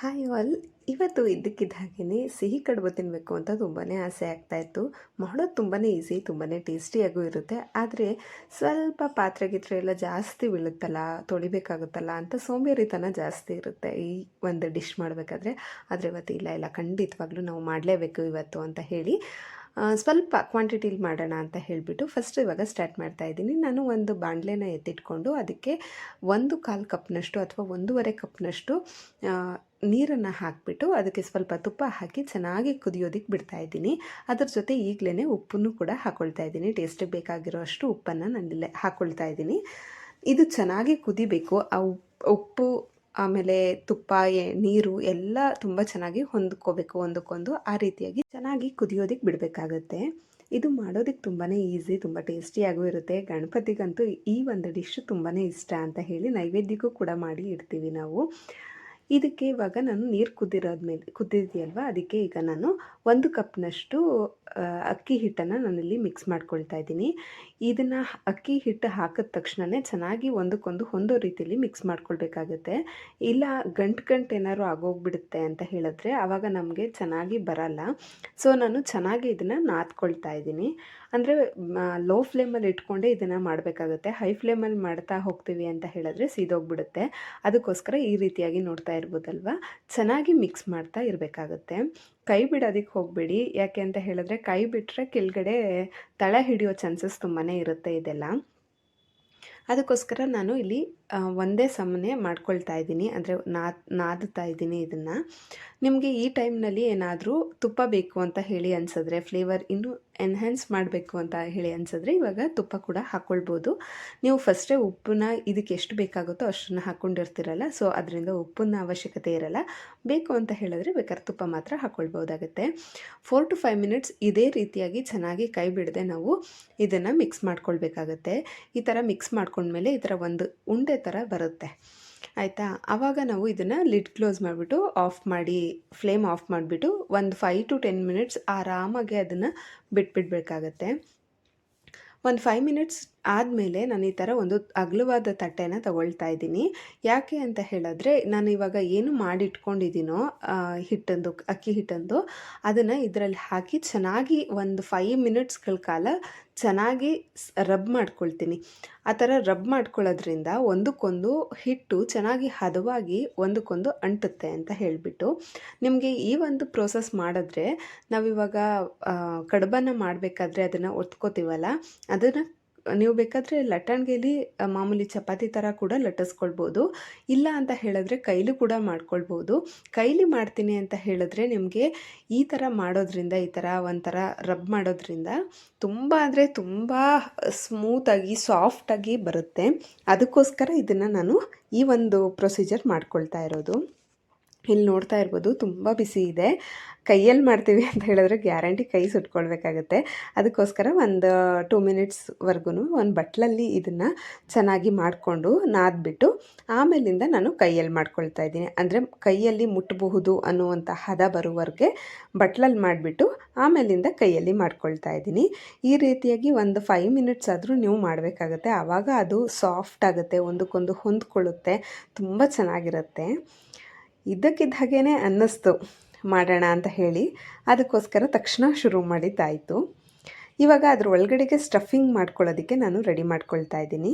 Hi all. ಇವತ್ತು ಇದ್ದಕ್ಕಿದ್ದ ಸಿಹಿ ಕಡುಬು ತಿನ್ನಬೇಕು ಅಂತ ತುಂಬಾ ಆಸೆ ಆಗ್ತಾಯಿತ್ತು ಮಾಡೋದು ತುಂಬಾ ಈಸಿ ತುಂಬಾ ಟೇಸ್ಟಿಯಾಗೂ ಇರುತ್ತೆ. ಆದರೆ ಸ್ವಲ್ಪ ಪಾತ್ರೆ ಗಿತ್ರೆ ಎಲ್ಲ ಜಾಸ್ತಿ ಬೀಳುತ್ತಲ್ಲ, ತೊಳಿಬೇಕಾಗುತ್ತಲ್ಲ ಅಂತ ಸೋಂಬೇರಿತನ ಜಾಸ್ತಿ ಇರುತ್ತೆ ಈ ಒಂದು ಡಿಶ್ ಮಾಡಬೇಕಾದ್ರೆ. ಆದರೆ ಇವತ್ತು ಇಲ್ಲ ಇಲ್ಲ, ಖಂಡಿತವಾಗ್ಲೂ ನಾವು ಮಾಡಲೇಬೇಕು ಇವತ್ತು ಅಂತ ಹೇಳಿ. ಸ್ವಲ್ಪ ಕ್ವಾಂಟಿಟಿಲಿ ಮಾಡೋಣ ಅಂತ ಹೇಳಿಬಿಟ್ಟು ಫಸ್ಟ್ ಇವಾಗ ಸ್ಟಾರ್ಟ್ ಮಾಡ್ತಾ ಇದ್ದೀನಿ. ನಾನು ಒಂದು ಬಾಣಲೆನ ಎತ್ತಿಟ್ಕೊಂಡು ಅದಕ್ಕೆ ಒಂದು ಕಾಲು ಕಪ್ನಷ್ಟು ಅಥವಾ ಒಂದೂವರೆ ಕಪ್ನಷ್ಟು ನೀರನ್ನು ಹಾಕಿಬಿಟ್ಟು ಅದಕ್ಕೆ ಸ್ವಲ್ಪ ತುಪ್ಪ ಹಾಕಿ ಚೆನ್ನಾಗಿ ಕುದಿಯೋದಕ್ಕೆ ಬಿಡ್ತಾ ಇದ್ದೀನಿ. ಅದ್ರ ಜೊತೆ ಈಗಲೇ ಉಪ್ಪನ್ನು ಕೂಡ ಹಾಕ್ಕೊಳ್ತಾ ಇದ್ದೀನಿ. ಟೇಸ್ಟಿಗೆ ಬೇಕಾಗಿರೋ ಅಷ್ಟು ಉಪ್ಪನ್ನು ನಾನಿಲ್ಲೇ ಹಾಕ್ಕೊಳ್ತಾ ಇದ್ದೀನಿ. ಇದು ಚೆನ್ನಾಗಿ ಕುದಿಬೇಕು. ಆ ಉಪ್- ಉಪ್ಪು ಆಮೇಲೆ ತುಪ್ಪ ನೀರು ಎಲ್ಲ ತುಂಬ ಚೆನ್ನಾಗಿ ಹೊಂದ್ಕೋಬೇಕು, ಒಂದಕ್ಕೊಂದು. ಆ ರೀತಿಯಾಗಿ ಚೆನ್ನಾಗಿ ಕುದಿಯೋದಕ್ಕೆ ಬಿಡಬೇಕಾಗತ್ತೆ. ಇದು ಮಾಡೋದಕ್ಕೆ ತುಂಬಾ ಈಸಿ, ತುಂಬ ಟೇಸ್ಟಿಯಾಗೂ ಇರುತ್ತೆ. ಗಣಪತಿಗಂತೂ ಈ ಒಂದು ಡಿಶ್ ತುಂಬಾ ಇಷ್ಟ ಅಂತ ಹೇಳಿ ನೈವೇದ್ಯಕ್ಕೂ ಕೂಡ ಮಾಡಿ ಇಡ್ತೀವಿ ನಾವು. ಇದಕ್ಕೆ ಇವಾಗ ನಾನು ನೀರು ಕುದಿರೋದ್ಮೇಲೆ, ಕುದ್ದಿದೆಯಲ್ವ? ಅದಕ್ಕೆ ಈಗ ನಾನು ಒಂದು ಕಪ್ನಷ್ಟು ಅಕ್ಕಿ ಹಿಟ್ಟನ್ನು ನಾನಿಲ್ಲಿ ಮಿಕ್ಸ್ ಮಾಡ್ಕೊಳ್ತಾ ಇದ್ದೀನಿ. ಇದನ್ನು ಅಕ್ಕಿ ಹಿಟ್ಟು ಹಾಕಿದ ತಕ್ಷಣವೇ ಚೆನ್ನಾಗಿ ಒಂದಕ್ಕೊಂದು ಹೊಂದೋ ರೀತಿಯಲ್ಲಿ ಮಿಕ್ಸ್ ಮಾಡ್ಕೊಳ್ಬೇಕಾಗುತ್ತೆ. ಇಲ್ಲ ಗಂಟು ಗಂಟು ಏನಾದ್ರು ಆಗೋಗ್ಬಿಡುತ್ತೆ ಅಂತ ಹೇಳಿದ್ರೆ ಆವಾಗ ನಮಗೆ ಚೆನ್ನಾಗಿ ಬರಲ್ಲ. ಸೊ, ನಾನು ಚೆನ್ನಾಗಿ ಇದನ್ನು ನಾದ್ಕೊಳ್ತಾ ಇದ್ದೀನಿ. ಅಂದರೆ ಲೋ ಫ್ಲೇಮಲ್ಲಿ ಇಟ್ಕೊಂಡೇ ಇದನ್ನು ಮಾಡಬೇಕಾಗುತ್ತೆ. ಹೈ ಫ್ಲೇಮಲ್ಲಿ ಮಾಡ್ತಾ ಹೋಗ್ತೀವಿ ಅಂತ ಹೇಳಿದ್ರೆ ಸೀದೋಗ್ಬಿಡುತ್ತೆ. ಅದಕ್ಕೋಸ್ಕರ ಈ ರೀತಿಯಾಗಿ ನೋಡ್ತಾ ಇರ್ಬೋದಲ್ವ? ಚೆನ್ನಾಗಿ ಮಿಕ್ಸ್ ಮಾಡ್ತಾ ಇರಬೇಕಾಗುತ್ತೆ. ಕೈ ಬಿಡೋದಕ್ಕೆ ಹೋಗಬೇಡಿ. ಯಾಕೆ ಅಂತ ಹೇಳಿದ್ರೆ ಕೈ ಬಿಟ್ಟರೆ ಕೆಳಗಡೆ ತಳ ಹಿಡಿಯೋ ಚಾನ್ಸಸ್ ತುಂಬಾ ಇರುತ್ತೆ ಇದೆಲ್ಲ. ಅದಕ್ಕೋಸ್ಕರ ನಾನು ಇಲ್ಲಿ ಒಂದೇ ಸಮನೆ ಮಾಡ್ಕೊಳ್ತಾ ಇದ್ದೀನಿ, ಅಂದರೆ ನಾದ್ ನಾದುತ್ತಾ ಇದ್ದೀನಿ ಇದನ್ನು. ನಿಮಗೆ ಈ ಟೈಮ್ನಲ್ಲಿ ಏನಾದರೂ ತುಪ್ಪ ಬೇಕು ಅಂತ ಹೇಳಿ ಅನ್ಸಿದ್ರೆ, ಫ್ಲೇವರ್ ಇನ್ನೂ ಎನ್ಹ್ಯಾನ್ಸ್ ಮಾಡಬೇಕು ಅಂತ ಹೇಳಿ ಅನ್ಸಿದ್ರೆ ಇವಾಗ ತುಪ್ಪ ಕೂಡ ಹಾಕ್ಕೊಳ್ಬೋದು ನೀವು ಫಸ್ಟೇ ಉಪ್ಪನ್ನ ಇದಕ್ಕೆ ಎಷ್ಟು ಬೇಕಾಗುತ್ತೋ ಅಷ್ಟನ್ನು ಹಾಕ್ಕೊಂಡಿರ್ತಿರಲ್ಲ ಸೊ ಅದರಿಂದ ಉಪ್ಪನ್ನ ಅವಶ್ಯಕತೆ ಇರಲ್ಲ. ಬೇಕು ಅಂತ ಹೇಳಿದ್ರೆ ಬೇಕಾದ್ರೆ ತುಪ್ಪ ಮಾತ್ರ ಹಾಕ್ಕೊಳ್ಬೋದಾಗುತ್ತೆ ಫೋರ್ ಟು ಫೈವ್ ಮಿನಿಟ್ಸ್ ಇದೇ ರೀತಿಯಾಗಿ ಚೆನ್ನಾಗಿ ಕೈ ಬಿಡದೆ ನಾವು ಇದನ್ನು ಮಿಕ್ಸ್ ಮಾಡ್ಕೊಳ್ಬೇಕಾಗತ್ತೆ. ಈ ಥರ ಮಿಕ್ಸ್ ಮಾಡ್ಕೊಂಡ್ಮೇಲೆ ಈ ಥರ ಒಂದು ಉಂಡೆ ಥರ ಬರುತ್ತೆ. ಆಯಿತಾ? ಆವಾಗ ನಾವು ಇದನ್ನು ಲಿಡ್ ಕ್ಲೋಸ್ ಮಾಡಿಬಿಟ್ಟು ಆಫ್ ಮಾಡಿ, ಫ್ಲೇಮ್ ಆಫ್ ಮಾಡಿಬಿಟ್ಟು ಒಂದು ಫೈವ್ ಟು ಟೆನ್ ಮಿನಿಟ್ಸ್ ಆರಾಮಾಗಿ ಅದನ್ನು ಬಿಟ್ಬಿಡ್ಬೇಕಾಗತ್ತೆ. ಒಂದು ಫೈವ್ ಮಿನಿಟ್ಸ್ ಆದಮೇಲೆ ನಾನು ಈ ಥರ ಒಂದು ಅಗಲವಾದ ತಟ್ಟೆನ ತಗೊಳ್ತಾ ಇದ್ದೀನಿ. ಯಾಕೆ ಅಂತ ಹೇಳಿದ್ರೆ, ನಾನು ಇವಾಗ ಏನು ಮಾಡಿಟ್ಕೊಂಡಿದ್ದೀನೋ ಹಿಟ್ಟಂದು, ಅಕ್ಕಿ ಹಿಟ್ಟಂದು, ಅದನ್ನು ಇದರಲ್ಲಿ ಹಾಕಿ ಚೆನ್ನಾಗಿ ಒಂದು ಫೈವ್ ಮಿನಿಟ್ಸ್ಗಳ ಕಾಲ ಚೆನ್ನಾಗಿ ರಬ್ ಮಾಡ್ಕೊಳ್ತೀನಿ. ಆ ಥರ ರಬ್ ಮಾಡ್ಕೊಳ್ಳೋದ್ರಿಂದ ಒಂದಕ್ಕೊಂದು ಹಿಟ್ಟು ಚೆನ್ನಾಗಿ ಹದವಾಗಿ ಒಂದಕ್ಕೊಂದು ಅಂಟುತ್ತೆ ಅಂತ ಹೇಳಿಬಿಟ್ಟು, ನಿಮಗೆ ಈ ಒಂದು ಪ್ರೋಸೆಸ್ ಮಾಡಿದ್ರೆ ನಾವಿವಾಗ ಕಡುಬನ್ನು ಮಾಡಬೇಕಾದ್ರೆ ಅದನ್ನು ಒತ್ಕೋತೀವಲ್ಲ, ಅದನ್ನು ನೀವು ಬೇಕಾದರೆ ಲಟ್ಟಣಿಗೆಲಿ ಆ, ಮಾಮೂಲಿ ಚಪಾತಿ ಥರ ಕೂಡ ಲಟ್ಟಿಸ್ಕೊಳ್ಬೋದು. ಇಲ್ಲ ಅಂತ ಹೇಳಿದ್ರೆ ಕೈಲಿ ಕೂಡ ಮಾಡ್ಕೊಳ್ಬೋದು. ಕೈಲಿ ಮಾಡ್ತೀನಿ ಅಂತ ಹೇಳಿದ್ರೆ ನಿಮಗೆ ಈ ಥರ ಮಾಡೋದ್ರಿಂದ ಈ ಥರ ಒಂಥರ ರಬ್ ಮಾಡೋದ್ರಿಂದ ತುಂಬ ಅಂದರೆ ತುಂಬ ಸ್ಮೂತಾಗಿ ಸಾಫ್ಟಾಗಿ ಬರುತ್ತೆ. ಅದಕ್ಕೋಸ್ಕರ ಇದನ್ನು ನಾನು ಈ ಒಂದು ಪ್ರೊಸೀಜರ್ ಮಾಡ್ಕೊಳ್ತಾ ಇರೋದು. ಇಲ್ಲಿ ನೋಡ್ತಾ ಇರ್ಬೋದು, ತುಂಬ ಬಿಸಿ ಇದೆ. ಕೈಯಲ್ಲಿ ಮಾಡ್ತೀವಿ ಅಂತ ಹೇಳಿದ್ರೆ ಗ್ಯಾರಂಟಿ ಕೈ ಸುಟ್ಕೊಳ್ಬೇಕಾಗುತ್ತೆ. ಅದಕ್ಕೋಸ್ಕರ ಒಂದು ಟೂ ಮಿನಿಟ್ಸ್ವರೆಗೂ ಒಂದು ಬಟ್ಲಲ್ಲಿ ಇದನ್ನು ಚೆನ್ನಾಗಿ ಮಾಡಿಕೊಂಡು ನಾದ್ಬಿಟ್ಟು ಆಮೇಲಿಂದ ನಾನು ಕೈಯಲ್ಲಿ ಮಾಡ್ಕೊಳ್ತಾ ಇದ್ದೀನಿ. ಅಂದರೆ ಕೈಯಲ್ಲಿ ಮುಟ್ಟಬಹುದು ಅನ್ನುವಂಥ ಹದ ಬರುವವರೆಗೆ ಬಟ್ಲಲ್ಲಿ ಮಾಡಿಬಿಟ್ಟು ಆಮೇಲಿಂದ ಕೈಯಲ್ಲಿ ಮಾಡ್ಕೊಳ್ತಾ ಇದ್ದೀನಿ. ಈ ರೀತಿಯಾಗಿ ಒಂದು ಫೈವ್ ಮಿನಿಟ್ಸ್ ಆದರೂ ನೀವು ಮಾಡಬೇಕಾಗುತ್ತೆ. ಆವಾಗ ಅದು ಸಾಫ್ಟ್ ಆಗುತ್ತೆ, ಒಂದಕ್ಕೊಂದು ಹೊಂದ್ಕೊಳ್ಳುತ್ತೆ, ತುಂಬ ಚೆನ್ನಾಗಿರುತ್ತೆ. ಇದ್ದಕ್ಕಿದ್ದ ಹಾಗೇ ಅನ್ನಿಸ್ತು ಮಾಡೋಣ ಅಂತ ಹೇಳಿ ಅದಕ್ಕೋಸ್ಕರ ತಕ್ಷಣ ಶುರು ಮಾಡಿದ್ದಾಯಿತು. ಇವಾಗ ಅದ್ರ ಒಳಗಡೆಗೆ ಸ್ಟಫಿಂಗ್ ಮಾಡ್ಕೊಳ್ಳೋದಕ್ಕೆ ನಾನು ರೆಡಿ ಮಾಡ್ಕೊಳ್ತಾ ಇದ್ದೀನಿ.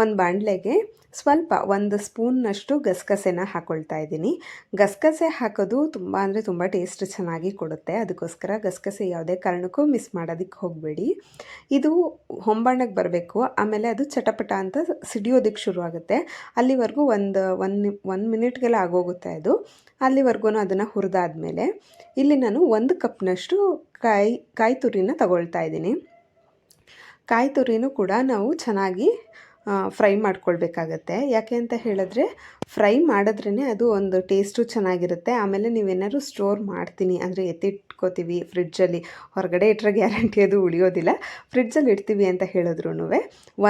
ಒಂದು ಬಾಣಲೆಗೆ ಸ್ವಲ್ಪ ಒಂದು ಸ್ಪೂನ್ನಷ್ಟು ಗಸಗಸೆನ ಹಾಕ್ಕೊಳ್ತಾ ಇದ್ದೀನಿ. ಗಸಗಸೆ ಹಾಕೋದು ತುಂಬ ಅಂದರೆ ತುಂಬ ಟೇಸ್ಟ್ ಚೆನ್ನಾಗಿ ಕೊಡುತ್ತೆ. ಅದಕ್ಕೋಸ್ಕರ ಗಸಗಸೆ ಯಾವುದೇ ಕಾರಣಕ್ಕೂ ಮಿಸ್ ಮಾಡೋದಕ್ಕೆ ಹೋಗಬೇಡಿ. ಇದು ಹೊಂಬಣ್ಣಕ್ಕೆ ಬರಬೇಕು. ಆಮೇಲೆ ಅದು ಚಟಪಟ ಅಂತ ಸಿಡಿಯೋದಕ್ಕೆ ಶುರು ಆಗುತ್ತೆ. ಅಲ್ಲಿವರೆಗೂ ಒಂದು ಒನ್ ಒನ್ ಮಿನಿಟ್ಗೆಲ್ಲ ಆಗೋಗುತ್ತೆ ಅದು. ಅಲ್ಲಿವರೆಗೂ ಅದನ್ನು ಹುರಿದಾದ್ಮೇಲೆ ಇಲ್ಲಿ ನಾನು ಒಂದು ಕಪ್ನಷ್ಟು ಕಾಯಿ ಕಾಯಿ ತುರಿನ ತಗೊಳ್ತಾ ಇದ್ದೀನಿ. ಕಾಯಿ ತುರಿನೂ ಕೂಡ ನಾವು ಚೆನ್ನಾಗಿ ಫ್ರೈ ಮಾಡ್ಕೊಳ್ಬೇಕಾಗತ್ತೆ. ಯಾಕೆ ಅಂತ ಹೇಳಿದ್ರೆ, ಫ್ರೈ ಮಾಡಿದ್ರೇ ಅದು ಒಂದು ಟೇಸ್ಟು ಚೆನ್ನಾಗಿರುತ್ತೆ. ಆಮೇಲೆ ನೀವೇನಾದ್ರು ಸ್ಟೋರ್ ಮಾಡ್ತೀನಿ. ಅಂದರೆ ಎತ್ತಿಟ್ಕೋತೀವಿ ಫ್ರಿಡ್ಜಲ್ಲಿ. ಹೊರಗಡೆ ಇಟ್ಟರೆ ಗ್ಯಾರಂಟಿ ಅದು ಉಳಿಯೋದಿಲ್ಲ. ಫ್ರಿಡ್ಜಲ್ಲಿ ಇಡ್ತೀವಿ ಅಂತ ಹೇಳಿದ್ರು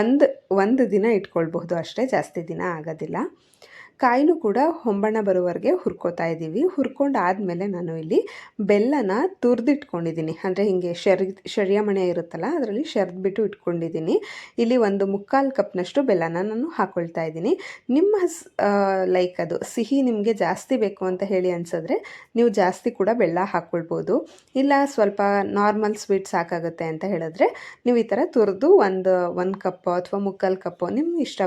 ಒಂದು ಒಂದು ದಿನ ಇಟ್ಕೊಳ್ಬಹುದು. ಅಷ್ಟೇ ಜಾಸ್ತಿ ದಿನ ಆಗೋದಿಲ್ಲ. ಕಾಯಿನೂ ಕೂಡ ಹೊಂಬಣ್ಣ ಬರೋವರೆಗೆ ಹುರ್ಕೋತಾ ಇದ್ದೀವಿ. ಹುರ್ಕೊಂಡು ಆದಮೇಲೆ ನಾನು ಇಲ್ಲಿ ಬೆಲ್ಲನ ತುರಿದಿಟ್ಕೊಂಡಿದ್ದೀನಿ. ಅಂದರೆ ಹೀಗೆ ಶರಿ ಮಣೆ ಇರುತ್ತಲ್ಲ, ಅದರಲ್ಲಿ ಶರ್ದ್ಬಿಟ್ಟು ಇಟ್ಕೊಂಡಿದ್ದೀನಿ. ಇಲ್ಲಿ ಒಂದು ಮುಕ್ಕಾಲು ಕಪ್ನಷ್ಟು ಬೆಲ್ಲನ ನಾನು ಹಾಕ್ಕೊಳ್ತಾ ಇದ್ದೀನಿ. ನಿಮ್ಮ ಲೈಕ್ ಅದು ಸಿಹಿ ನಿಮಗೆ ಜಾಸ್ತಿ ಬೇಕು ಅಂತ ಹೇಳಿ ಅನ್ಸಿದ್ರೆ ನೀವು ಜಾಸ್ತಿ ಕೂಡ ಬೆಲ್ಲ ಹಾಕ್ಕೊಳ್ಬೋದು ಇಲ್ಲ ಸ್ವಲ್ಪ ನಾರ್ಮಲ್ ಸ್ವೀಟ್ ಸಾಕಾಗುತ್ತೆ ಅಂತ ಹೇಳಿದ್ರೆ ನೀವು ಈ ಥರ ತುರಿದು ಒಂದು ಒಂದು ಕಪ್ಪು ಅಥವಾ ಮುಕ್ಕಾಲು ಕಪ್ಪು ನಿಮ್ಮ ಇಷ್ಟ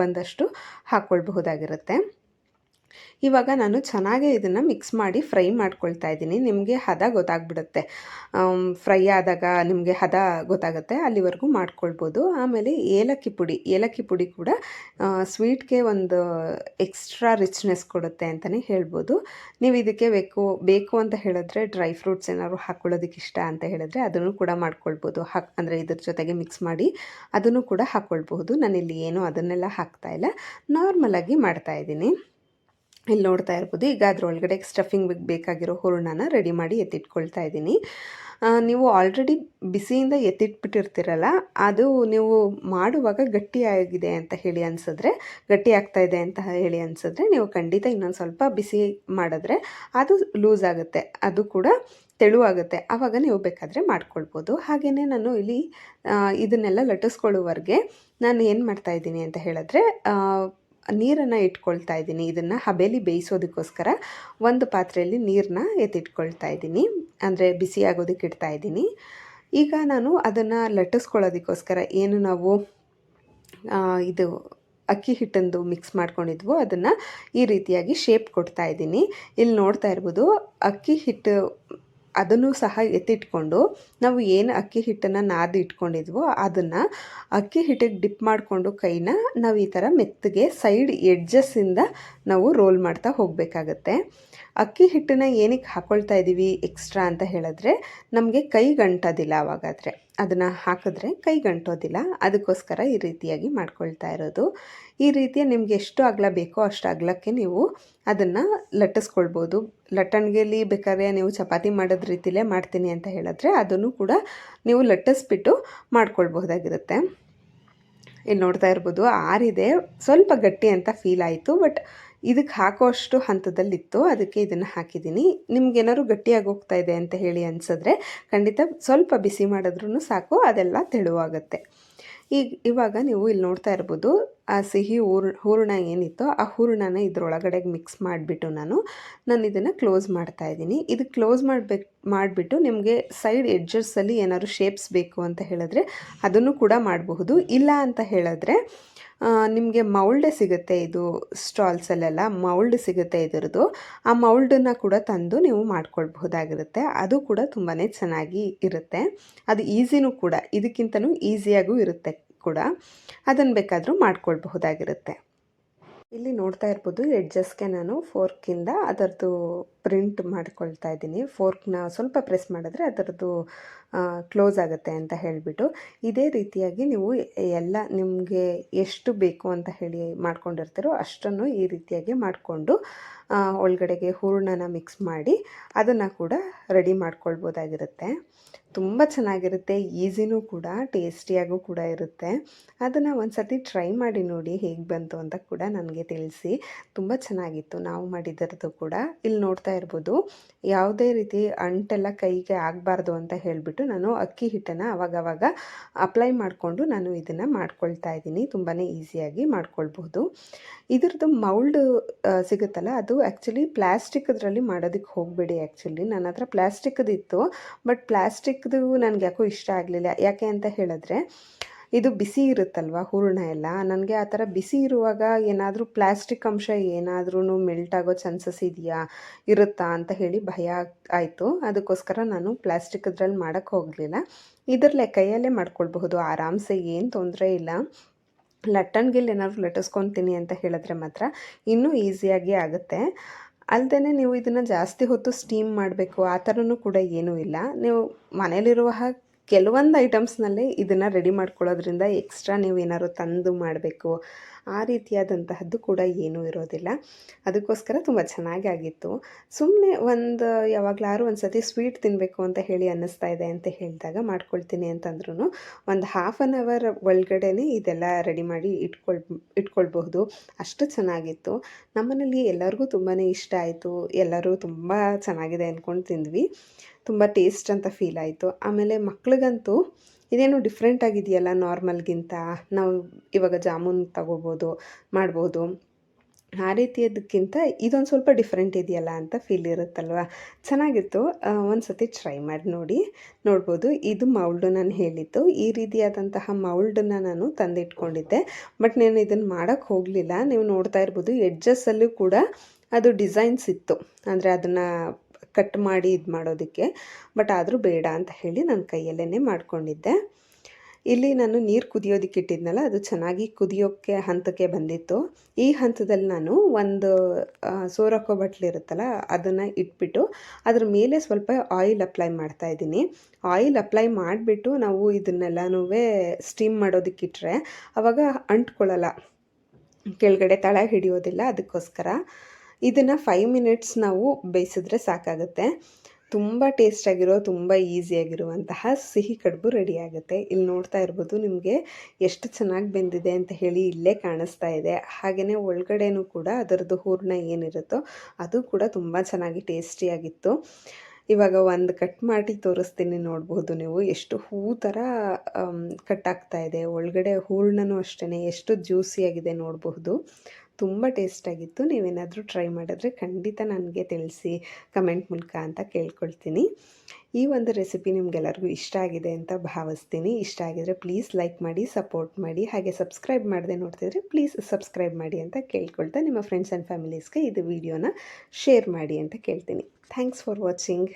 ಬಂದಷ್ಟು ಹಾಕ್ಕೊಳ್ಬಹುದಾಗಿರುತ್ತೆ suerte. ಇವಾಗ ನಾನು ಚೆನ್ನಾಗೇ ಇದನ್ನು ಮಿಕ್ಸ್ ಮಾಡಿ ಫ್ರೈ ಮಾಡ್ಕೊಳ್ತಾ ಇದ್ದೀನಿ. ನಿಮಗೆ ಹದ ಗೊತ್ತಾಗ್ಬಿಡುತ್ತೆ. ಫ್ರೈ ಆದಾಗ ನಿಮಗೆ ಹದ ಗೊತ್ತಾಗುತ್ತೆ. ಅಲ್ಲಿವರೆಗೂ ಮಾಡ್ಕೊಳ್ಬೋದು. ಆಮೇಲೆ ಏಲಕ್ಕಿ ಪುಡಿ. ಏಲಕ್ಕಿ ಪುಡಿ ಕೂಡ ಸ್ವೀಟ್ಗೆ ಒಂದು ಎಕ್ಸ್ಟ್ರಾ ರಿಚ್ನೆಸ್ ಕೊಡುತ್ತೆ ಅಂತಲೇ ಹೇಳ್ಬೋದು. ನೀವು ಇದಕ್ಕೆ ಬೇಕು ಬೇಕು ಅಂತ ಹೇಳಿದ್ರೆ ಡ್ರೈ ಫ್ರೂಟ್ಸ್ ಏನಾದ್ರು ಹಾಕ್ಕೊಳ್ಳೋದಕ್ಕೆ ಇಷ್ಟ ಅಂತ ಹೇಳಿದ್ರೆ ಅದನ್ನು ಕೂಡ ಮಾಡ್ಕೊಳ್ಬೋದು. ಹಾಕ್, ಅಂದರೆ ಇದ್ರ ಜೊತೆಗೆ ಮಿಕ್ಸ್ ಮಾಡಿ ಅದನ್ನು ಕೂಡ ಹಾಕ್ಕೊಳ್ಬಹುದು ನಾನಿಲ್ಲಿ ಏನೂ ಅದನ್ನೆಲ್ಲ ಹಾಕ್ತಾ ಇಲ್ಲ. ನಾರ್ಮಲಾಗಿ ಮಾಡ್ತಾ ಇದ್ದೀನಿ. ಇಲ್ಲಿ ನೋಡ್ತಾ ಇರ್ಬೋದು, ಈಗ ಅದರೊಳಗಡೆ ಸ್ಟಫಿಂಗ್ ಬೇಕಾಗಿರೋ ಹೂರಣನ ರೆಡಿ ಮಾಡಿ ಎತ್ತಿಟ್ಕೊಳ್ತಾ ಇದ್ದೀನಿ. ನೀವು ಆಲ್ರೆಡಿ ಬಿಸಿಯಿಂದ ಎತ್ತಿಟ್ಬಿಟ್ಟಿರ್ತೀರಲ್ಲ, ಅದು ನೀವು ಮಾಡುವಾಗ ಗಟ್ಟಿಯಾಗಿದೆ ಅಂತ ಹೇಳಿ ಅನಿಸಿದ್ರೆ, ಗಟ್ಟಿ ಆಗ್ತಾ ಇದೆ ಅಂತ ಹೇಳಿ ಅನಿಸಿದ್ರೆ ನೀವು ಖಂಡಿತ ಇನ್ನೊಂದು ಸ್ವಲ್ಪ ಬಿಸಿ ಮಾಡಿದ್ರೆ ಅದು ಲೂಸ್ ಆಗುತ್ತೆ, ಅದು ಕೂಡ ತೆಳುವಾಗುತ್ತೆ. ಆವಾಗ ನೀವು ಬೇಕಾದರೆ ಮಾಡ್ಕೊಳ್ಬೋದು. ಹಾಗೆಯೇ ನಾನು ಇಲ್ಲಿ ಇದನ್ನೆಲ್ಲ ಲಟ್ಟಿಸ್ಕೊಳ್ಳುವವರೆಗೆ ನಾನು ಏನು ಮಾಡ್ತಾಯಿದ್ದೀನಿ ಅಂತ ಹೇಳಿದ್ರೆ ನೀರನ್ನು ಇಟ್ಕೊಳ್ತಾ ಇದ್ದೀನಿ. ಇದನ್ನು ಹಬೇಲಿ ಬೇಯಿಸೋದಕ್ಕೋಸ್ಕರ ಒಂದು ಪಾತ್ರೆಯಲ್ಲಿ ನೀರನ್ನ ಎತ್ತಿಟ್ಕೊಳ್ತಾ ಇದ್ದೀನಿ. ಅಂದರೆ ಬಿಸಿ ಆಗೋದಕ್ಕೆ ಇಡ್ತಾ ಇದ್ದೀನಿ. ಈಗ ನಾನು ಅದನ್ನು ಲಟ್ಟಿಸ್ಕೊಳ್ಳೋದಕ್ಕೋಸ್ಕರ ಏನು ನಾವು ಇದು ಅಕ್ಕಿ ಹಿಟ್ಟಂದು ಮಿಕ್ಸ್ ಮಾಡ್ಕೊಂಡಿದ್ವು ಅದನ್ನು ಈ ರೀತಿಯಾಗಿ ಶೇಪ್ ಕೊಡ್ತಾ ಇದ್ದೀನಿ. ಇಲ್ಲಿ ನೋಡ್ತಾ ಇರ್ಬೋದು, ಅಕ್ಕಿ ಹಿಟ್ಟು ಅದನ್ನು ಸಹ ಎತ್ತಿಟ್ಕೊಂಡು ನಾವು ಏನು ಅಕ್ಕಿ ಹಿಟ್ಟನ್ನು ನಾದಿ ಇಟ್ಕೊಂಡಿದ್ವೋ ಅದನ್ನು ಅಕ್ಕಿ ಹಿಟ್ಟಿಗೆ ಡಿಪ್ ಮಾಡಿಕೊಂಡು ಕೈನ ನಾವು ಈ ಥರ ಮೆತ್ತಗೆ ಸೈಡ್ ಎಡ್ಜಸ್ಸಿಂದ ನಾವು ರೋಲ್ ಮಾಡ್ತಾ ಹೋಗಬೇಕಾಗತ್ತೆ. ಅಕ್ಕಿ ಹಿಟ್ಟನ್ನು ಏನಕ್ಕೆ ಹಾಕ್ಕೊಳ್ತಾ ಇದ್ದೀವಿ ಎಕ್ಸ್ಟ್ರಾ ಅಂತ ಹೇಳಿದ್ರೆ ನಮಗೆ ಕೈ ಗಂಟೋದಿಲ್ಲ ಅವಾಗಾದರೆ. ಅದನ್ನು ಹಾಕಿದ್ರೆ ಕೈ ಗಂಟೋದಿಲ್ಲ. ಅದಕ್ಕೋಸ್ಕರ ಈ ರೀತಿಯಾಗಿ ಮಾಡ್ಕೊಳ್ತಾ ಇರೋದು. ಈ ರೀತಿಯ ನಿಮಗೆ ಎಷ್ಟು ಅಗಲ ಬೇಕೋ ಅಷ್ಟು ಅಗಲಕ್ಕೆ ನೀವು ಅದನ್ನು ಲಟ್ಟಿಸ್ಕೊಳ್ಬೋದು. ಲಟ್ಟಣಿಗೆಯಲ್ಲಿ ಬೇಕಾದ್ರೆ ನೀವು ಚಪಾತಿ ಮಾಡೋದ ರೀತಿಲೇ ಮಾಡ್ತೀನಿ ಅಂತ ಹೇಳಿದ್ರೆ ಅದನ್ನು ಕೂಡ ನೀವು ಲಟ್ಟಿಸ್ಬಿಟ್ಟು ಮಾಡ್ಕೊಳ್ಬಹುದಾಗಿರುತ್ತೆ. ಇಲ್ಲಿ ನೋಡ್ತಾ ಇರ್ಬೋದು ಆರಿದೆ ಸ್ವಲ್ಪ ಗಟ್ಟಿ ಅಂತ ಫೀಲ್ ಆಯಿತು ಬಟ್ ಇದಕ್ಕೆ ಹಾಕೋಷ್ಟು ಹಂತದಲ್ಲಿತ್ತು, ಅದಕ್ಕೆ ಇದನ್ನು ಹಾಕಿದ್ದೀನಿ. ನಿಮ್ಗೇನಾದ್ರು ಗಟ್ಟಿಯಾಗಿ ಹೋಗ್ತಾ ಇದೆ ಅಂತ ಹೇಳಿ ಅನಿಸಿದ್ರೆ ಖಂಡಿತ ಸ್ವಲ್ಪ ಬಿಸಿ ಮಾಡಿದ್ರೂ ಸಾಕು, ಅದೆಲ್ಲ ತೆಳುವಾಗುತ್ತೆ. ಈಗ ಇವಾಗ ನೀವು ಇಲ್ಲಿ ನೋಡ್ತಾ ಇರ್ಬೋದು, ಆ ಸಿಹಿ ಹೂರ್, ಹೂರಣ ಏನಿತ್ತು ಆ ಹೂರಣನ ಇದ್ರೊಳಗಡೆಗೆ ಮಿಕ್ಸ್ ಮಾಡಿಬಿಟ್ಟು ನಾನು ನಾನು ಇದನ್ನು ಕ್ಲೋಸ್ ಮಾಡ್ತಾ ಇದ್ದೀನಿ. ಇದು ಕ್ಲೋಸ್ ಮಾಡಬೇಕು, ಮಾಡಿಬಿಟ್ಟು ನಿಮಗೆ ಸೈಡ್ ಎಡ್ಜಸ್ಸಲ್ಲಿ ಏನಾದ್ರು ಶೇಪ್ಸ್ ಬೇಕು ಅಂತ ಹೇಳಿದ್ರೆ ಅದನ್ನು ಕೂಡ ಮಾಡಬಹುದು. ಇಲ್ಲ ಅಂತ ಹೇಳಿದ್ರೆ ನಿಮಗೆ ಮೌಲ್ಡ್ ಸಿಗುತ್ತೆ ಇದು ಸ್ಟಾಲ್ಸಲ್ಲೆಲ್ಲ ಮೌಲ್ಡ್ ಸಿಗುತ್ತೆ ಇದರದ್ದು. ಆ ಮೌಲ್ಡನ್ನು ಕೂಡ ತಂದು ನೀವು ಮಾಡ್ಕೊಳ್ಬಹುದಾಗಿರುತ್ತೆ. ಅದು ಕೂಡ ತುಂಬಾ ಚೆನ್ನಾಗಿ ಇರುತ್ತೆ. ಅದು ಈಸಿನೂ ಕೂಡ ಇದಕ್ಕಿಂತಲೂ ಈಸಿಯಾಗೂ ಇರುತ್ತೆ ಕೂಡ. ಅದನ್ನು ಬೇಕಾದರೂ ಮಾಡ್ಕೊಳ್ಬಹುದಾಗಿರುತ್ತೆ. ಇಲ್ಲಿ ನೋಡ್ತಾ ಇರ್ಬೋದು ಎಡ್ಜಸ್ಗೆ ನಾನು ಫೋರ್ಕಿಂದ ಅದರದ್ದು ಪ್ರಿಂಟ್ ಮಾಡ್ಕೊಳ್ತಾ ಇದ್ದೀನಿ. ಫೋರ್ಕ್ನ ಸ್ವಲ್ಪ ಪ್ರೆಸ್ ಮಾಡಿದ್ರೆ ಅದರದ್ದು ಕ್ಲೋಸ್ ಆಗುತ್ತೆ ಅಂತ ಹೇಳಿಬಿಟ್ಟು. ಇದೇ ರೀತಿಯಾಗಿ ನೀವು ಎಲ್ಲ ನಿಮಗೆ ಎಷ್ಟು ಬೇಕು ಅಂತ ಹೇಳಿ ಮಾಡ್ಕೊಂಡಿರ್ತೀರೋ ಅಷ್ಟನ್ನು ಈ ರೀತಿಯಾಗಿ ಮಾಡಿಕೊಂಡು ಒಳಗಡೆಗೆ ಹೂರ್ಣನ ಮಿಕ್ಸ್ ಮಾಡಿ ಅದನ್ನು ಕೂಡ ರೆಡಿ ಮಾಡ್ಕೊಳ್ಬೋದಾಗಿರುತ್ತೆ. ತುಂಬ ಚೆನ್ನಾಗಿರುತ್ತೆ, ಈಸಿನೂ ಕೂಡ, ಟೇಸ್ಟಿಯಾಗೂ ಕೂಡ ಇರುತ್ತೆ. ಅದನ್ನು ಒಂದು ಸರ್ತಿ ಟ್ರೈ ಮಾಡಿ ನೋಡಿ ಹೇಗೆ ಬಂತು ಅಂತ ಕೂಡ ನನಗೆ ತಿಳಿಸಿ. ತುಂಬ ಚೆನ್ನಾಗಿತ್ತು ನಾವು ಮಾಡಿದ್ದರದ್ದು ಕೂಡ. ಇಲ್ಲಿ ನೋಡ್ತಾ ಇರ್ಬೋದು, ಯಾವುದೇ ರೀತಿ ಅಂಟೆಲ್ಲ ಕೈಗೆ ಆಗಬಾರ್ದು ಅಂತ ಹೇಳಿಬಿಟ್ಟು ನಾನು ಅಕ್ಕಿ ಹಿಟ್ಟನ್ನು ಅವಾಗವಾಗ ಅಪ್ಲೈ ಮಾಡಿಕೊಂಡು ನಾನು ಇದನ್ನು ಮಾಡ್ಕೊಳ್ತಾ ಇದ್ದೀನಿ. ತುಂಬಾ ಈಸಿಯಾಗಿ ಮಾಡ್ಕೊಳ್ಬಹುದು ಇದರದ್ದು ಮೌಲ್ಡ್ ಸಿಗುತ್ತಲ್ಲ, ಅದು ಆ್ಯಕ್ಚುಲಿ ಅದರಲ್ಲಿ ಮಾಡೋದಕ್ಕೆ ಹೋಗಬೇಡಿ ಆ್ಯಕ್ಚುಲಿ ನನ್ನ ಹತ್ರ ಪ್ಲ್ಯಾಸ್ಟಿಕ್ದಿತ್ತು ಬಟ್ ಪ್ಲ್ಯಾಸ್ಟಿಕ್ದು ನನಗೆ ಯಾಕೋ ಇಷ್ಟ ಆಗಲಿಲ್ಲ. ಯಾಕೆ ಅಂತ ಹೇಳಿದ್ರೆ, ಇದು ಬಿಸಿ ಇರುತ್ತಲ್ವ ಹೂರಣ ಎಲ್ಲ? ನನಗೆ ಆ ಥರ ಬಿಸಿ ಇರುವಾಗ ಏನಾದರೂ ಪ್ಲ್ಯಾಸ್ಟಿಕ್ ಅಂಶ ಏನಾದ್ರೂ ಮೆಲ್ಟ್ ಆಗೋ ಚಾನ್ಸಸ್ ಇದೆಯಾ? ಇರುತ್ತಾ ಅಂತ ಹೇಳಿ ಭಯ ಆಯಿತು. ಅದಕ್ಕೋಸ್ಕರ ನಾನು ಪ್ಲ್ಯಾಸ್ಟಿಕ್ದ್ರಲ್ಲಿ ಮಾಡೋಕ್ಕೆ ಹೋಗಲಿಲ್ಲ. ಇದರಲ್ಲೇ ಕೈಯಲ್ಲೇ ಮಾಡ್ಕೊಳ್ಬಹುದು. ಆರಾಮ್ಸೆ, ಏನು ತೊಂದರೆ ಇಲ್ಲ. ಲಟ್ಟಣಿಗೆಲ್ಲಿ ಏನಾದರೂ ಲಟ್ಟಿಸ್ಕೊತೀನಿ ಅಂತ ಹೇಳಿದ್ರೆ ಮಾತ್ರ ಇನ್ನೂ ಈಸಿಯಾಗಿ ಆಗುತ್ತೆ. ಅಲ್ಲದೆ ನೀವು ಇದನ್ನು ಜಾಸ್ತಿ ಹೊತ್ತು ಸ್ಟೀಮ್ ಮಾಡಬೇಕು ಆ ಥರನೂ ಕೂಡ ಏನೂ ಇಲ್ಲ. ನೀವು ಮನೇಲಿರುವ ಕೆಲವೊಂದು ಐಟಮ್ಸ್ನಲ್ಲಿ ಇದನ್ನು ರೆಡಿ ಮಾಡ್ಕೊಳ್ಳೋದ್ರಿಂದ ಎಕ್ಸ್ಟ್ರಾ ನೀವು ಏನಾದ್ರು ತಂದು ಮಾಡಬೇಕು. ಆ ರೀತಿಯಾದಂತಹದ್ದು ಕೂಡ ಏನೂ ಇರೋದಿಲ್ಲ. ಅದಕ್ಕೋಸ್ಕರ ತುಂಬ ಚೆನ್ನಾಗಿ ಆಗಿತ್ತು. ಸುಮ್ಮನೆ ಒಂದು ಯಾವಾಗಲಾರು ಒಂದು ಸತಿ ಸ್ವೀಟ್ ತಿನ್ನಬೇಕು ಅಂತ ಹೇಳಿ ಅನ್ನಿಸ್ತಾ ಇದೆ ಅಂತ ಹೇಳಿದಾಗ ಮಾಡ್ಕೊಳ್ತೀನಿ ಅಂತಂದ್ರೂ ಒಂದು ಹಾಫ್ ಆನ್ ಅವರ್ ಒಳಗಡೆನೇ ಇದೆಲ್ಲ ರೆಡಿ ಮಾಡಿ ಇಟ್ಕೊಳ್, ಇಟ್ಕೊಳ್ಬಹುದು. ಅಷ್ಟು ಚೆನ್ನಾಗಿತ್ತು. ನಮ್ಮನೇಲಿ ಎಲ್ಲರಿಗೂ ತುಂಬಾ ಇಷ್ಟ ಆಯಿತು. ಎಲ್ಲರೂ ತುಂಬ ಚೆನ್ನಾಗಿದೆ ಅಂದ್ಕೊಂಡು ತಿಂದ್ವಿ. ತುಂಬ ಟೇಸ್ಟ್ ಅಂತ ಫೀಲ್ ಆಯಿತು. ಆಮೇಲೆ ಮಕ್ಳಿಗಂತೂ ಇದೇನು ಡಿಫ್ರೆಂಟ್ ಆಗಿದೆಯಲ್ಲ ನಾರ್ಮಲ್ಗಿಂತ. ನಾವು ಇವಾಗ ಜಾಮೂನ್ ತಗೋಬೋದು, ಮಾಡ್ಬೋದು. ಆ ರೀತಿಯದಕ್ಕಿಂತ ಇದೊಂದು ಸ್ವಲ್ಪ ಡಿಫ್ರೆಂಟ್ ಇದೆಯಲ್ಲ ಅಂತ ಫೀಲ್ ಇರುತ್ತಲ್ವ? ಚೆನ್ನಾಗಿತ್ತು. ಒಂದು ಸತಿ ಟ್ರೈ ಮಾಡಿ ನೋಡಿ, ನೋಡ್ಬೋದು. ಇದು ಮೌಲ್ಡು ನಾನು ಹೇಳಿದ್ದು. ಈ ರೀತಿಯಾದಂತಹ ಮೌಲ್ಡನ್ನ ನಾನು ತಂದಿಟ್ಕೊಂಡಿದ್ದೆ. ಬಟ್ ನಾನು ಇದನ್ನು ಮಾಡೋಕ್ಕೆ ಹೋಗಲಿಲ್ಲ. ನೀವು ನೋಡ್ತಾ ಇರ್ಬೋದು ಎಡ್ಜಸ್ಸಲ್ಲೂ ಕೂಡ ಅದು ಡಿಸೈನ್ಸ್ ಇತ್ತು ಅಂದರೆ ಅದನ್ನು ಕಟ್ ಮಾಡಿ ಇದು ಮಾಡೋದಕ್ಕೆ ಬಟ್ ಆದರೂ ಬೇಡ ಅಂತ ಹೇಳಿ ನನ್ನ ಕೈಯಲ್ಲೇ ಮಾಡಿಕೊಂಡಿದ್ದೆ. ಇಲ್ಲಿ ನಾನು ನೀರು ಕುದಿಯೋದಕ್ಕೆ ಇಟ್ಟಿದ್ನಲ್ಲ, ಅದು ಚೆನ್ನಾಗಿ ಕುದಿಯೋಕ್ಕೆ ಹಂತಕ್ಕೆ ಬಂದಿತ್ತು. ಈ ಹಂತದಲ್ಲಿ ನಾನು ಒಂದು ಸೋರಕ್ಕೋ ಬಟ್ಲಿರುತ್ತಲ್ಲ ಅದನ್ನು ಇಟ್ಬಿಟ್ಟು ಅದ್ರ ಮೇಲೆ ಸ್ವಲ್ಪ ಆಯಿಲ್ ಅಪ್ಲೈ ಮಾಡ್ತಾ ಇದ್ದೀನಿ. ಆಯಿಲ್ ಅಪ್ಲೈ ಮಾಡಿಬಿಟ್ಟು ನಾವು ಇದನ್ನೆಲ್ಲನೂ ಸ್ಟೀಮ್ ಮಾಡೋದಕ್ಕಿಟ್ರೆ ಆವಾಗ ಅಂಟ್ಕೊಳ್ಳಲ್ಲ. ಕೆಳಗಡೆ ತಳ ಹಿಡಿಯೋದಿಲ್ಲ, ಅದಕ್ಕೋಸ್ಕರ. ಇದನ್ನು ಫೈವ್ ಮಿನಿಟ್ಸ್ ನಾವು ಬೇಯಿಸಿದ್ರೆ ಸಾಕಾಗುತ್ತೆ. ತುಂಬ ಟೇಸ್ಟಾಗಿರೋ ತುಂಬ ಈಸಿಯಾಗಿರುವಂತಹ ಸಿಹಿ ಕಡುಬು ರೆಡಿ ಆಗುತ್ತೆ. ಇಲ್ಲಿ ನೋಡ್ತಾ ಇರ್ಬೋದು ನಿಮಗೆ ಎಷ್ಟು ಚೆನ್ನಾಗಿ ಬೆಂದಿದೆ ಅಂತ ಹೇಳಿ ಇಲ್ಲೇ ಕಾಣಿಸ್ತಾ ಇದೆ. ಹಾಗೆಯೇ ಒಳಗಡೆನೂ ಕೂಡ ಅದರದ್ದು ಹೂರ್ಣ ಏನಿರುತ್ತೋ ಅದು ಕೂಡ ತುಂಬ ಚೆನ್ನಾಗಿ ಟೇಸ್ಟಿಯಾಗಿತ್ತು ಇವಾಗ ಒಂದು ಕಟ್ ಮಾಡಿ ತೋರಿಸ್ತೀನಿ ನೋಡ್ಬೋದು ನೀವು. ಎಷ್ಟು ಹೂ ಥರ ಕಟ್ ಆಗ್ತಾ ಇದೆ. ಒಳಗಡೆ ಹೂರ್ಣನೂ ಅಷ್ಟೇ ಎಷ್ಟು ಜ್ಯೂಸಿಯಾಗಿದೆ ನೋಡಬಹುದು ತುಂಬ ಟೇಸ್ಟಾಗಿತ್ತು. ನೀವೇನಾದರೂ ಟ್ರೈ ಮಾಡಿದ್ರೆ ಖಂಡಿತ ನನಗೆ ತಿಳಿಸಿ ಕಮೆಂಟ್ ಮೂಲಕ ಅಂತ ಕೇಳ್ಕೊಳ್ತೀನಿ. ಈ ಒಂದು ರೆಸಿಪಿ ನಿಮಗೆಲ್ಲರಿಗೂ ಇಷ್ಟ ಆಗಿದೆ ಅಂತ ಭಾವಿಸ್ತೀನಿ. ಇಷ್ಟ ಆಗಿದರೆ ಪ್ಲೀಸ್ ಲೈಕ್ ಮಾಡಿ, ಸಪೋರ್ಟ್ ಮಾಡಿ, ಹಾಗೆ ಸಬ್ಸ್ಕ್ರೈಬ್ ಮಾಡದೆ ನೋಡ್ತಿದ್ರೆ ಪ್ಲೀಸ್ ಸಬ್ಸ್ಕ್ರೈಬ್ ಮಾಡಿ ಅಂತ ಕೇಳ್ಕೊಳ್ತಾ ನಿಮ್ಮ ಫ್ರೆಂಡ್ಸ್ ಆ್ಯಂಡ್ ಫ್ಯಾಮಿಲೀಸ್ಗೆ ಇದು ವಿಡಿಯೋನ ಶೇರ್ ಮಾಡಿ ಅಂತ ಕೇಳ್ತೀನಿ. Thanks for watching.